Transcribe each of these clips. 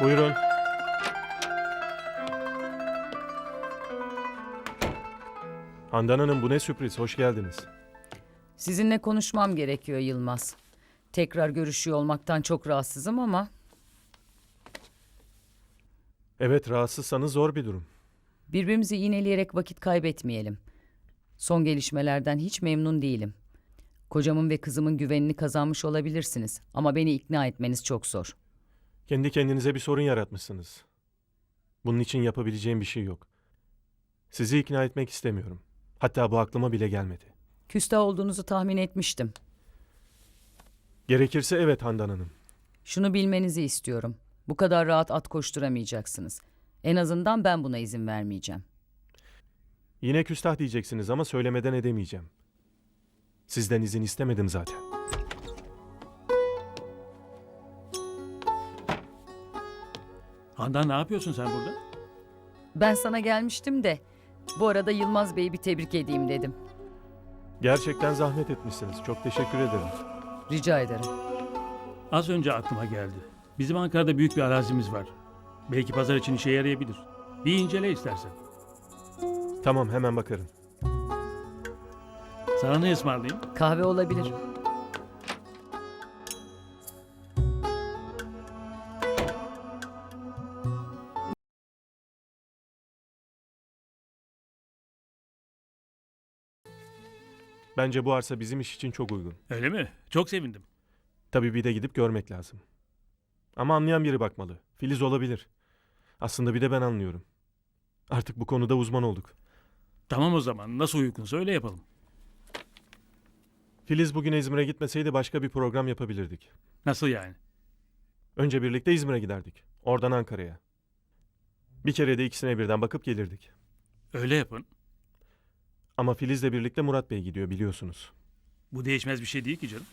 Buyurun. Handan Hanım bu ne sürpriz. Hoş geldiniz. Sizinle konuşmam gerekiyor Yılmaz. Tekrar görüşüyor olmaktan çok rahatsızım ama Evet rahatsızsanız zor bir durum. birbirimizi iğneleyerek vakit kaybetmeyelim. Son gelişmelerden hiç memnun değilim. Kocamın ve kızımın güvenini kazanmış olabilirsiniz ama beni ikna etmeniz çok zor. Kendi kendinize bir sorun yaratmışsınız. Bunun için yapabileceğim bir şey yok. Sizi ikna etmek istemiyorum. Hatta bu aklıma bile gelmedi. Küstah olduğunuzu tahmin etmiştim. Gerekirse evet Handan Hanım. Şunu bilmenizi istiyorum. Bu kadar rahat at koşturamayacaksınız. En azından ben buna izin vermeyeceğim. Yine küstah diyeceksiniz ama söylemeden edemeyeceğim. Sizden izin istemedim zaten. Handan ne yapıyorsun sen burada? Ben sana gelmiştim de bu arada Yılmaz Bey'i bir tebrik edeyim dedim. Gerçekten zahmet etmişsiniz. Çok teşekkür ederim. Rica ederim. Az önce aklıma geldi. Bizim Ankara'da büyük bir arazimiz var. Belki pazar için işe yarayabilir. Bir incele istersen. Tamam hemen bakarım. Sana ne ısmarlayayım? Kahve olabilir. Bence bu arsa bizim iş için çok uygun. Öyle mi? Çok sevindim. Tabii bir de gidip görmek lazım. Ama anlayan biri bakmalı. Filiz olabilir. Aslında bir de ben anlıyorum. Artık bu konuda uzman olduk. Tamam o zaman. Nasıl uygunsa öyle yapalım. Filiz bugün İzmir'e gitmeseydi başka bir program yapabilirdik. Nasıl yani? Önce birlikte İzmir'e giderdik. Oradan Ankara'ya. Bir kere de ikisine birden bakıp gelirdik. Öyle yapın. Ama Filiz'le birlikte Murat Bey gidiyor biliyorsunuz. Bu değişmez bir şey değil ki canım.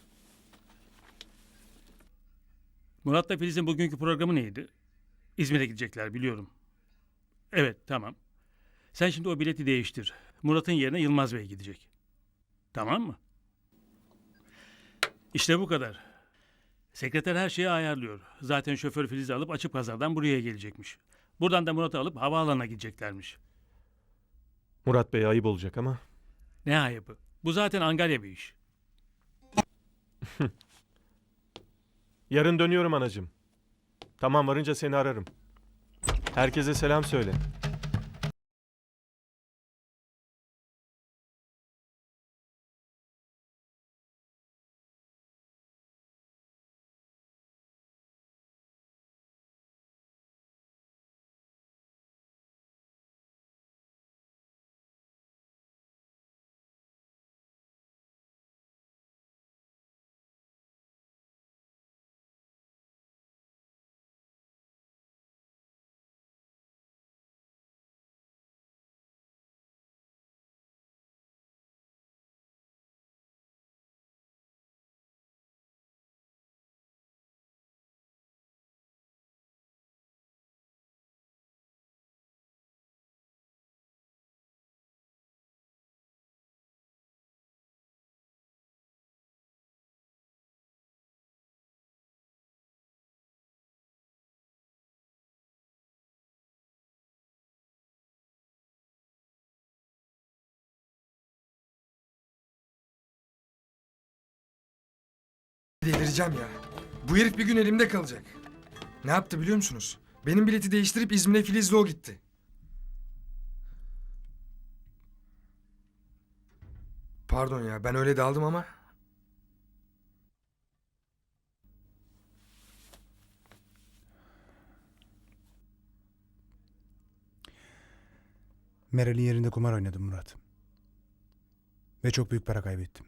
Murat'la Filiz'in bugünkü programı neydi? İzmir'e gidecekler biliyorum. Evet tamam. Sen şimdi o bileti değiştir. Murat'ın yerine Yılmaz Bey gidecek. Tamam mı? İşte bu kadar. Sekreter her şeyi ayarlıyor. Zaten şoför Filiz'i alıp açık pazardan buraya gelecekmiş. Buradan da Murat'ı alıp havaalanına gideceklermiş. Murat Bey'e ayıp olacak ama Ne ayıbı. Bu zaten Angalya bir iş. yarın dönüyorum anacığım. Tamam varınca seni ararım. Herkese selam söyle. Delireceğim ya. Bu herif bir gün elimde kalacak. Ne yaptı biliyor musunuz? Benim bileti değiştirip İzmir'e Filiz'le o gitti. Pardon ya ben öyle daldım ama. Meral'in yerinde kumar oynadım Murat. Ve çok büyük para kaybettim.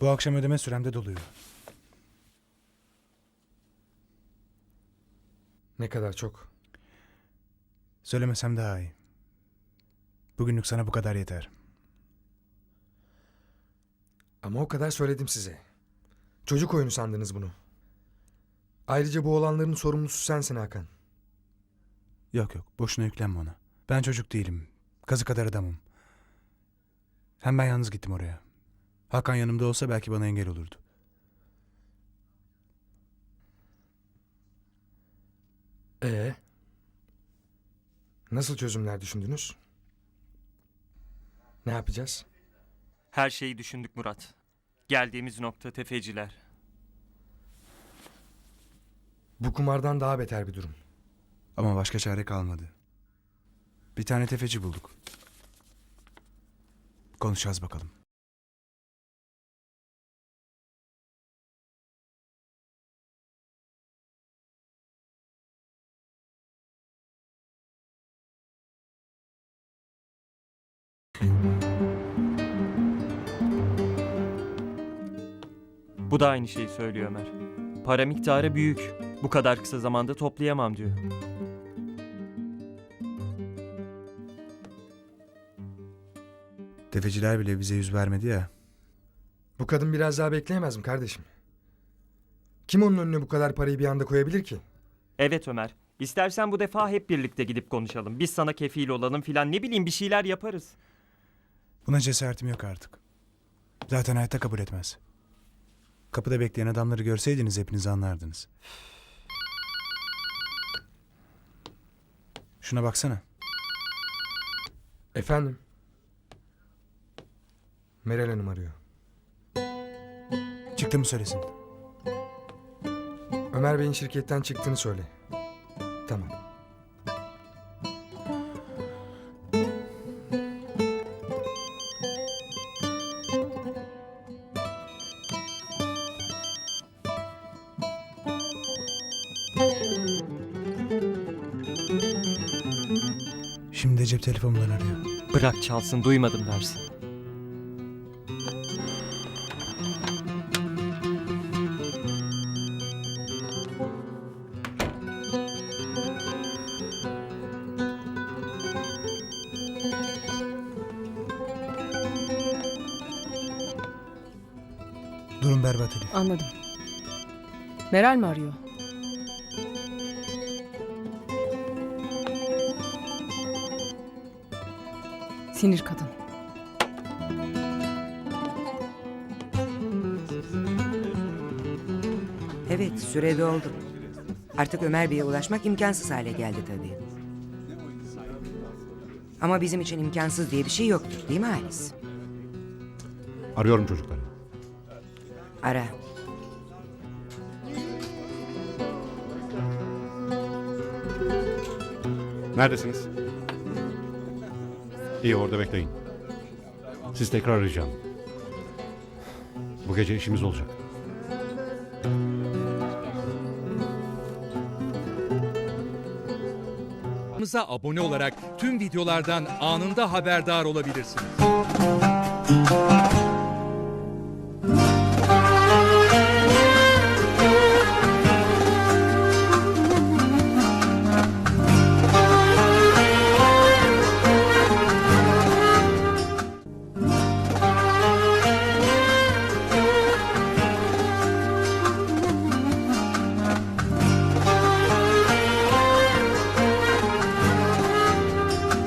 Bu akşam ödeme sürem de doluyor. Ne kadar çok. Söylemesem daha iyi. Bugünlük sana bu kadar yeter. Ama o kadar söyledim size. Çocuk oyunu sandınız bunu. Ayrıca bu olanların sorumlusu sensin Hakan. Yok yok boşuna yüklenme ona. Ben çocuk değilim. Kazı kadar adamım. Hem ben yalnız gittim oraya. Hakan yanımda olsa belki bana engel olurdu. Ee, nasıl çözümler düşündünüz? Ne yapacağız? Her şeyi düşündük Murat. Geldiğimiz nokta tefeciler. Bu kumardan daha beter bir durum. Ama başka çare kalmadı. Bir tane tefeci bulduk. Konuşacağız bakalım. Bu da aynı şeyi söylüyor Ömer. Para miktarı büyük. Bu kadar kısa zamanda toplayamam diyor. Tefeciler bile bize yüz vermedi ya. Bu kadın biraz daha bekleyemez mi kardeşim? Kim onun önüne bu kadar parayı bir anda koyabilir ki? Evet Ömer. İstersen bu defa hep birlikte gidip konuşalım. Biz sana kefil olalım filan ne bileyim bir şeyler yaparız. Buna cesaretim yok artık. Zaten hayatta kabul etmez. Kapıda bekleyen adamları görseydiniz hepiniz anlardınız. Şuna baksana. Efendim? Meral Hanım arıyor. Çıktı mı söylesin. Ömer Bey'in şirketten çıktığını söyle. Tamam. Şimdi de cep telefonundan arıyor. Bırak çalsın duymadım dersin. Durum berbat Elif. Anladım. Meral mi arıyor? Sinir kadın. Evet, süre doldu. Artık Ömer Bey'e ulaşmak imkansız hale geldi tabii. Ama bizim için imkansız diye bir şey yoktur, değil mi Halis? Arıyorum çocukları. Ara. Neredesiniz? İyi orada bekleyin. Siz tekrar arayacağım. Bu gece işimiz olacak. Kanalımıza abone olarak tüm videolardan anında haberdar olabilirsiniz.